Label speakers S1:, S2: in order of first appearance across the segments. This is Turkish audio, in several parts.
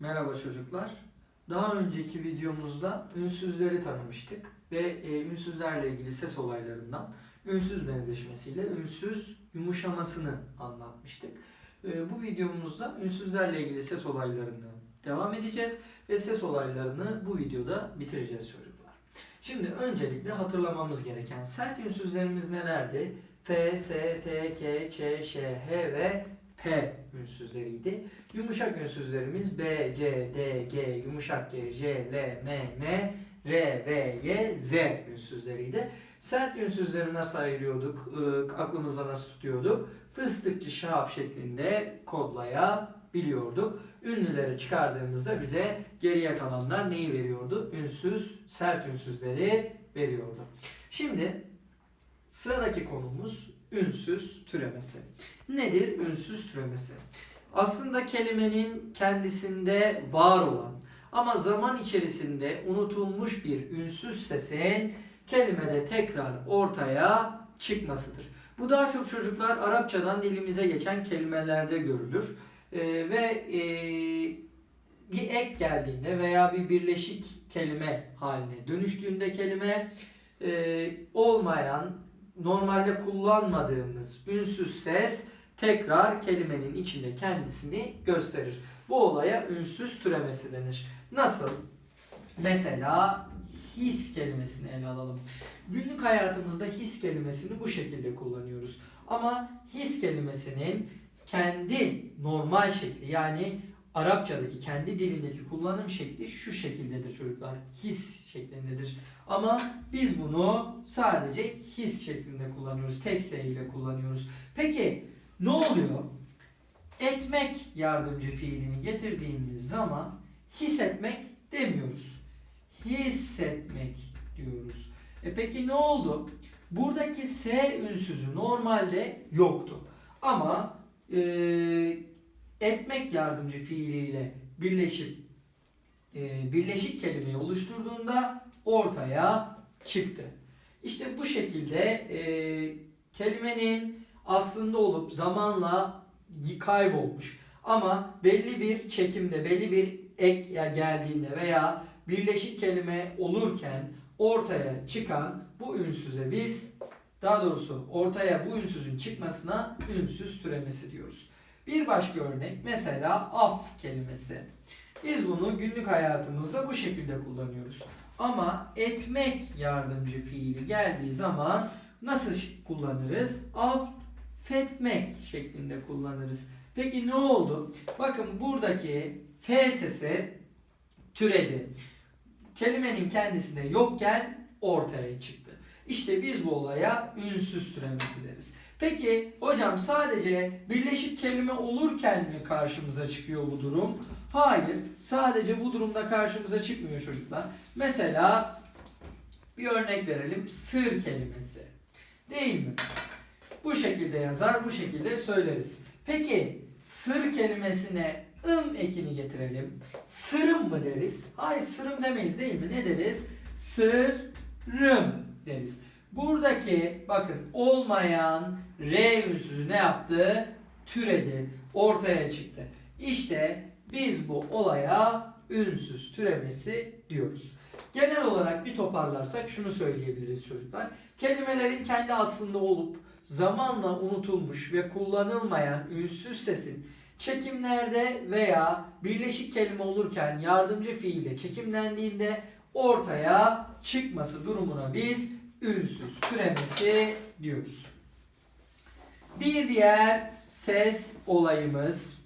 S1: Merhaba çocuklar. Daha önceki videomuzda ünsüzleri tanımıştık ve e, ünsüzlerle ilgili ses olaylarından ünsüz benzeşmesiyle ünsüz yumuşamasını anlatmıştık. E, bu videomuzda ünsüzlerle ilgili ses olaylarını devam edeceğiz ve ses olaylarını bu videoda bitireceğiz çocuklar. Şimdi öncelikle hatırlamamız gereken sert ünsüzlerimiz nelerdi? F, S, T, K, Ç, Ş, H ve P ünsüzleriydi. Yumuşak ünsüzlerimiz B, C, D, G, yumuşak G, J, L, M, N, R, V, Y, Z ünsüzleriydi. Sert ünsüzleri nasıl ayırıyorduk, aklımızda nasıl tutuyorduk? Fıstıkçı şahap şeklinde kodlayabiliyorduk. Ünlüleri çıkardığımızda bize geriye kalanlar neyi veriyordu? Ünsüz, sert ünsüzleri veriyordu. Şimdi sıradaki konumuz ünsüz türemesi. Nedir ünsüz türemesi? Aslında kelimenin kendisinde var olan ama zaman içerisinde unutulmuş bir ünsüz sesin kelimede tekrar ortaya çıkmasıdır. Bu daha çok çocuklar Arapçadan dilimize geçen kelimelerde görülür. Ee, ve e, bir ek geldiğinde veya bir birleşik kelime haline dönüştüğünde kelime e, olmayan, normalde kullanmadığımız ünsüz ses tekrar kelimenin içinde kendisini gösterir. Bu olaya ünsüz türemesi denir. Nasıl? Mesela his kelimesini ele alalım. Günlük hayatımızda his kelimesini bu şekilde kullanıyoruz. Ama his kelimesinin kendi normal şekli yani Arapçadaki kendi dilindeki kullanım şekli şu şekildedir çocuklar. His şeklindedir. Ama biz bunu sadece his şeklinde kullanıyoruz. Tek S ile kullanıyoruz. Peki ne oluyor? Etmek yardımcı fiilini getirdiğimiz zaman hissetmek demiyoruz. Hissetmek diyoruz. E peki ne oldu? Buradaki S ünsüzü normalde yoktu. Ama e, etmek yardımcı fiiliyle birleşip e, birleşik kelimeyi oluşturduğunda ortaya çıktı. İşte bu şekilde e, kelimenin aslında olup zamanla kaybolmuş ama belli bir çekimde belli bir ek geldiğinde veya birleşik kelime olurken ortaya çıkan bu ünsüze biz daha doğrusu ortaya bu ünsüzün çıkmasına ünsüz türemesi diyoruz. Bir başka örnek mesela af kelimesi. Biz bunu günlük hayatımızda bu şekilde kullanıyoruz. Ama etmek yardımcı fiili geldiği zaman nasıl kullanırız? Affetmek şeklinde kullanırız. Peki ne oldu? Bakın buradaki F sesi türedi. Kelimenin kendisinde yokken ortaya çıktı. İşte biz bu olaya ünsüz türemesi deriz. Peki hocam sadece birleşik kelime olurken mi karşımıza çıkıyor bu durum? Hayır. Sadece bu durumda karşımıza çıkmıyor çocuklar. Mesela bir örnek verelim. Sır kelimesi. Değil mi? Bu şekilde yazar, bu şekilde söyleriz. Peki sır kelimesine ım ekini getirelim. Sırım mı deriz? Hayır sırım demeyiz değil mi? Ne deriz? Sırrım deriz. Buradaki bakın olmayan R ünsüzü ne yaptı? Türedi. Ortaya çıktı. İşte biz bu olaya ünsüz türemesi diyoruz. Genel olarak bir toparlarsak şunu söyleyebiliriz çocuklar. Kelimelerin kendi aslında olup zamanla unutulmuş ve kullanılmayan ünsüz sesin çekimlerde veya birleşik kelime olurken yardımcı fiille çekimlendiğinde ortaya çıkması durumuna biz ünsüz türemesi diyoruz. Bir diğer ses olayımız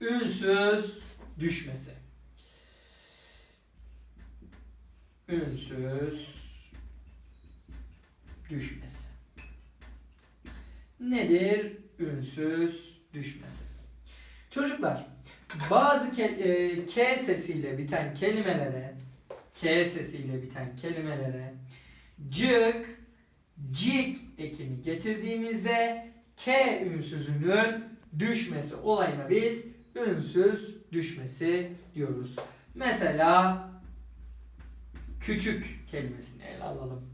S1: ünsüz düşmesi. Ünsüz düşmesi. Nedir ünsüz düşmesi? Çocuklar bazı ke- e, K sesiyle biten kelimelere K sesiyle biten kelimelere cık, cik ekini getirdiğimizde K ünsüzünün düşmesi olayına biz ünsüz düşmesi diyoruz. Mesela küçük kelimesini ele alalım.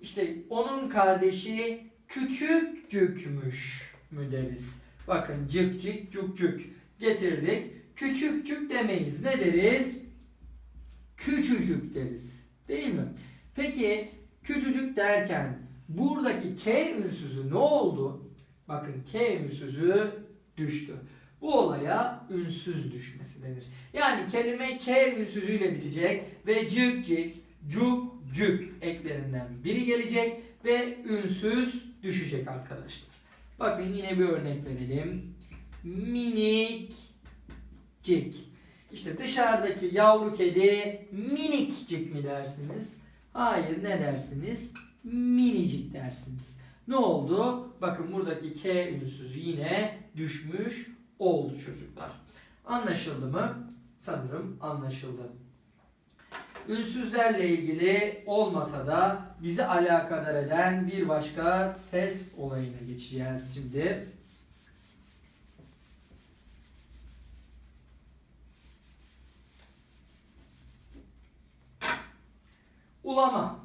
S1: İşte onun kardeşi küçükcükmüş mü deriz. Bakın cık cık cuk cuk getirdik. küçükcük demeyiz. Ne deriz? Küçücük deriz. Değil mi? Peki küçücük derken buradaki K ünsüzü ne oldu? Bakın K ünsüzü düştü. Bu olaya ünsüz düşmesi denir. Yani kelime K ünsüzüyle bitecek ve cık cık, cuk cük eklerinden biri gelecek ve ünsüz düşecek arkadaşlar. Bakın yine bir örnek verelim. Minikcik. İşte dışarıdaki yavru kedi minikcik mi dersiniz? Hayır ne dersiniz? Minicik dersiniz. Ne oldu? Bakın buradaki K ünsüzü yine düşmüş oldu çocuklar. Anlaşıldı mı? Sanırım anlaşıldı. Ünsüzlerle ilgili olmasa da bizi alakadar eden bir başka ses olayına geçeceğiz şimdi. Ulama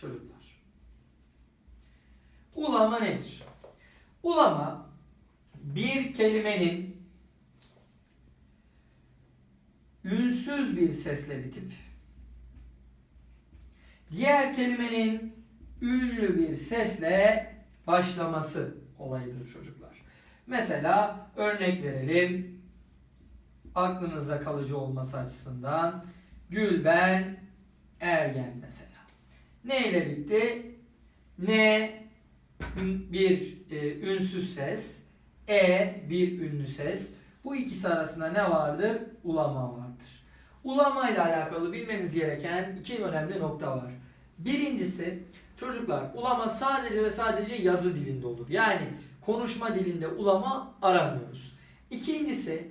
S1: çocuklar. Ulama nedir? Ulama bir kelimenin ünsüz bir sesle bitip diğer kelimenin ünlü bir sesle başlaması olayıdır çocuklar. Mesela örnek verelim. Aklınızda kalıcı olması açısından Gülben Ergen mesela. Ne ile bitti? Ne bir e, ünsüz ses, e bir ünlü ses. Bu ikisi arasında ne vardır? Ulama vardır. Ulama ile alakalı bilmeniz gereken iki önemli nokta var. Birincisi çocuklar ulama sadece ve sadece yazı dilinde olur. Yani konuşma dilinde ulama aramıyoruz. İkincisi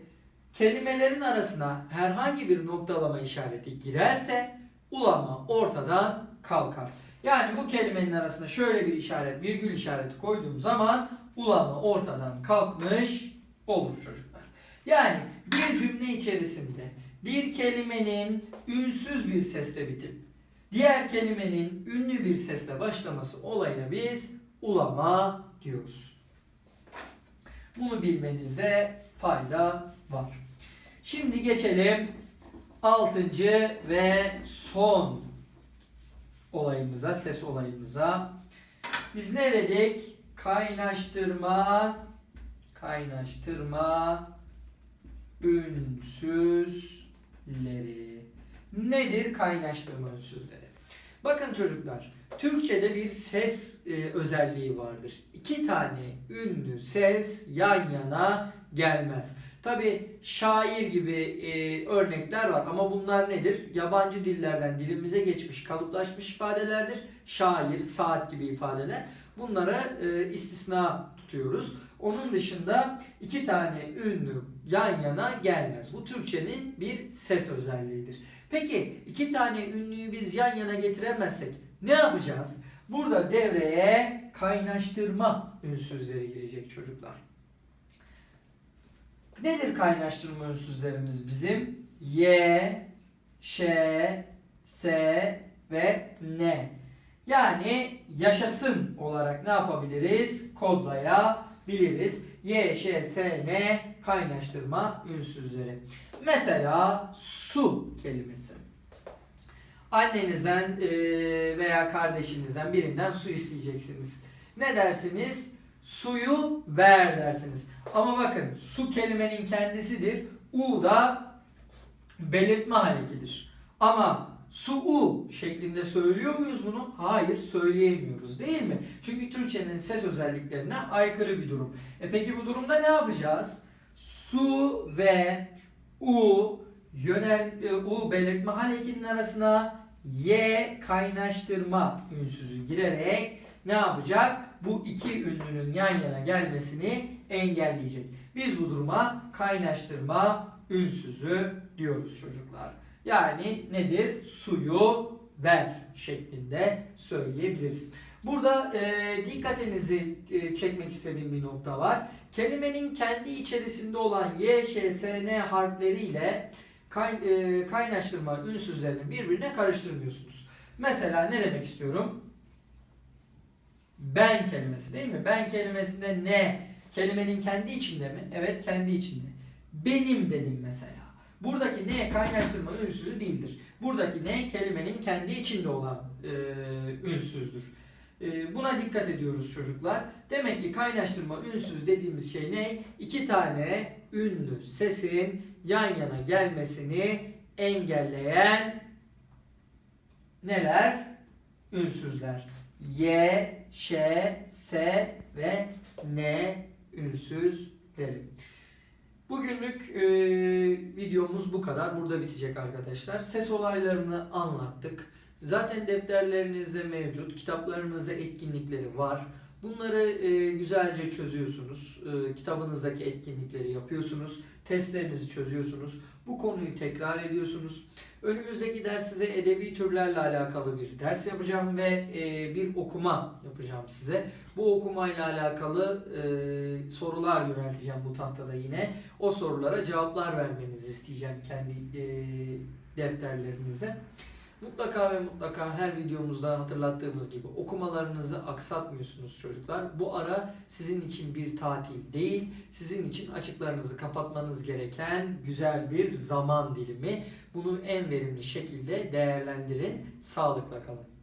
S1: kelimelerin arasına herhangi bir noktalama işareti girerse ulama ortadan kalkar. Yani bu kelimenin arasına şöyle bir işaret, virgül işareti koyduğum zaman ulama ortadan kalkmış olur çocuklar. Yani bir cümle içerisinde bir kelimenin ünsüz bir sesle bitip diğer kelimenin ünlü bir sesle başlaması olayına biz ulama diyoruz. Bunu bilmenizde fayda var. Şimdi geçelim altıncı ve son olayımıza, ses olayımıza. Biz ne dedik? Kaynaştırma, kaynaştırma ünsüzleri. Nedir kaynaştırma ünsüzleri? Bakın çocuklar, Türkçe'de bir ses e, özelliği vardır. İki tane ünlü ses yan yana gelmez. Tabi şair gibi e, örnekler var ama bunlar nedir? Yabancı dillerden dilimize geçmiş, kalıplaşmış ifadelerdir. Şair, saat gibi ifadeler. Bunlara e, istisna tutuyoruz. Onun dışında iki tane ünlü yan yana gelmez. Bu Türkçenin bir ses özelliğidir. Peki iki tane ünlüyü biz yan yana getiremezsek ne yapacağız? Burada devreye kaynaştırma ünsüzleri girecek çocuklar. Nedir kaynaştırma ünsüzlerimiz bizim? Y, ş, s ve n. Yani yaşasın olarak ne yapabiliriz? Kodlayabiliriz. Y, ş, s, n kaynaştırma ünsüzleri. Mesela su kelimesi. Annenizden eee, veya kardeşinizden birinden su isteyeceksiniz. Ne dersiniz? Suyu ver dersiniz. Ama bakın su kelimenin kendisidir. U da belirtme harekidir. Ama su u şeklinde söylüyor muyuz bunu? Hayır söyleyemiyoruz değil mi? Çünkü Türkçenin ses özelliklerine aykırı bir durum. E peki bu durumda ne yapacağız? Su ve u yönel e, u belirtme harekinin arasına y kaynaştırma ünsüzü girerek ne yapacak? Bu iki ünlünün yan yana gelmesini engelleyecek. Biz bu duruma kaynaştırma ünsüzü diyoruz çocuklar. Yani nedir? Suyu ver şeklinde söyleyebiliriz. Burada e, dikkatinizi e, çekmek istediğim bir nokta var. Kelimenin kendi içerisinde olan y, ş, s, n harfleriyle kay, e, kaynaştırma ünsüzlerini birbirine karıştırmıyorsunuz. Mesela ne demek istiyorum? Ben kelimesi değil mi? Ben kelimesinde ne? Kelimenin kendi içinde mi? Evet kendi içinde. benim dedim mesela. Buradaki ne kaynaştırma ünsüzü değildir. Buradaki ne kelimenin kendi içinde olan e, ünsüzdür. E, buna dikkat ediyoruz çocuklar. Demek ki kaynaştırma ünsüz dediğimiz şey ne? İki tane ünlü sesin yan yana gelmesini engelleyen neler? Ünsüzler. Y, Ş, S ve N ünsüzleri. Bugünlük e, videomuz bu kadar. Burada bitecek arkadaşlar. Ses olaylarını anlattık. Zaten defterlerinizde mevcut. Kitaplarınızda etkinlikleri var. Bunları e, güzelce çözüyorsunuz. E, kitabınızdaki etkinlikleri yapıyorsunuz. Testlerinizi çözüyorsunuz. Bu konuyu tekrar ediyorsunuz. Önümüzdeki ders size edebi türlerle alakalı bir ders yapacağım ve e, bir okuma yapacağım size. Bu okumayla alakalı e, sorular yönelteceğim bu tahtada yine. O sorulara cevaplar vermenizi isteyeceğim kendi e, defterlerinize. Mutlaka ve mutlaka her videomuzda hatırlattığımız gibi okumalarınızı aksatmıyorsunuz çocuklar. Bu ara sizin için bir tatil değil, sizin için açıklarınızı kapatmanız gereken güzel bir zaman dilimi. Bunu en verimli şekilde değerlendirin. Sağlıkla kalın.